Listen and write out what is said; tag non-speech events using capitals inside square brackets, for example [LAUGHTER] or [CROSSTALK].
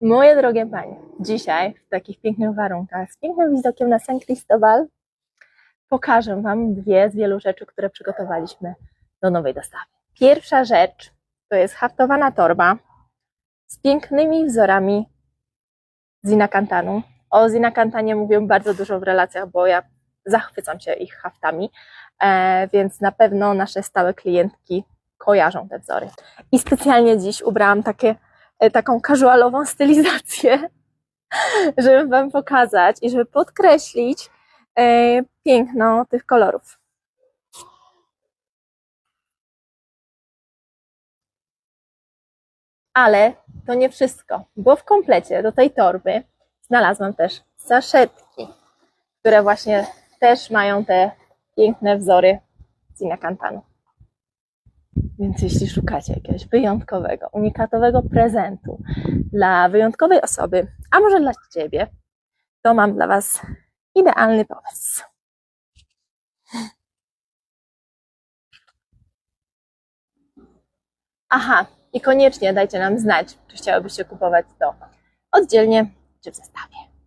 Moje drogie panie, dzisiaj w takich pięknych warunkach, z pięknym widokiem na San Cristobal, pokażę Wam dwie z wielu rzeczy, które przygotowaliśmy do nowej dostawy. Pierwsza rzecz to jest haftowana torba z pięknymi wzorami Zinakantanu. O Zinakantanie mówię bardzo dużo w relacjach, bo ja zachwycam się ich haftami, e, więc na pewno nasze stałe klientki kojarzą te wzory. I specjalnie dziś ubrałam takie, taką casualową stylizację, [LAUGHS] żeby Wam pokazać i żeby podkreślić e, piękno tych kolorów. Ale to nie wszystko, bo w komplecie do tej torby znalazłam też saszetki, które właśnie też mają te piękne wzory Zinakantanu. Więc jeśli szukacie jakiegoś wyjątkowego, unikatowego prezentu dla wyjątkowej osoby, a może dla Ciebie, to mam dla Was idealny pomysł. Aha, i koniecznie dajcie nam znać, czy chciałybyście kupować to oddzielnie, czy w zestawie.